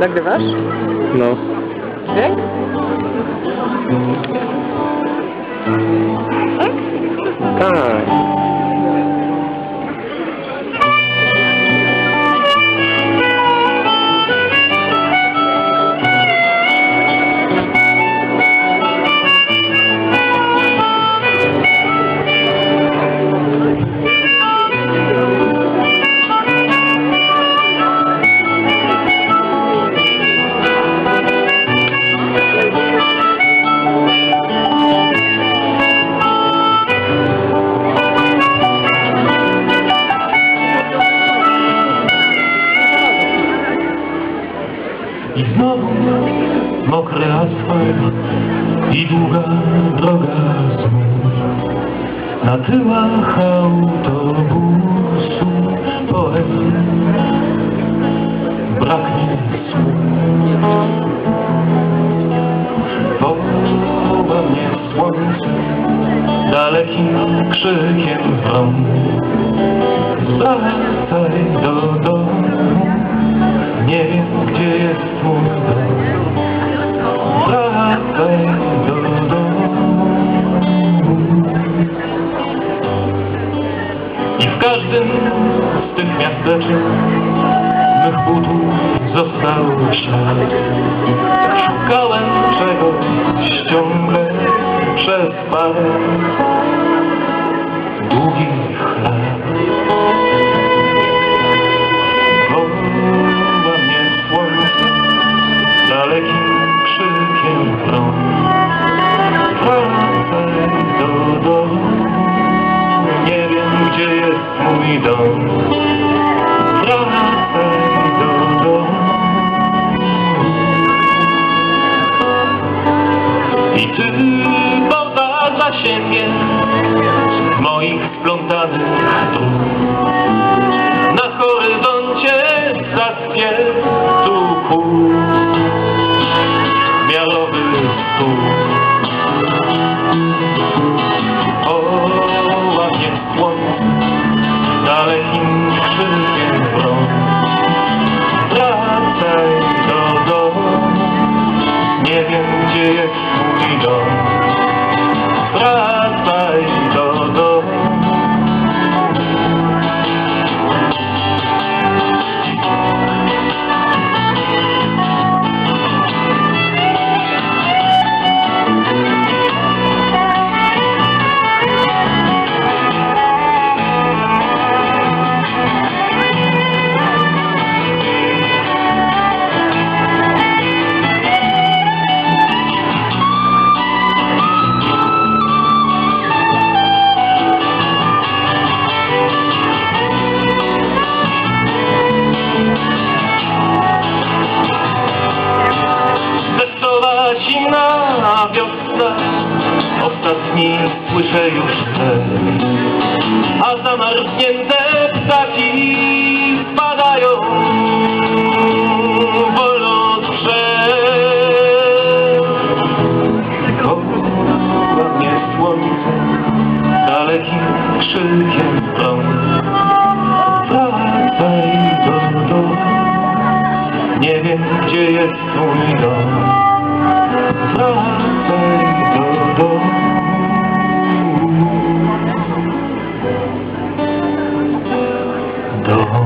Nagrywasz? No. Tak. I mokry i długa droga znów. Na tyłach autobusu poezji braknie słów. Woła mnie słońce dalekim krzykiem wrą. Wracaj do domu, każdym z tych miasteczek mych butów został ślad. Szukałem czegoś ciągle przez parę długich lat. Ty poza zasięgiem moich splątanych dróg na horyzoncie zaspie tu kół miarowy stół. Woła mnie słońce dalekim słyszę już sen A zamarznięte ptaki spadają the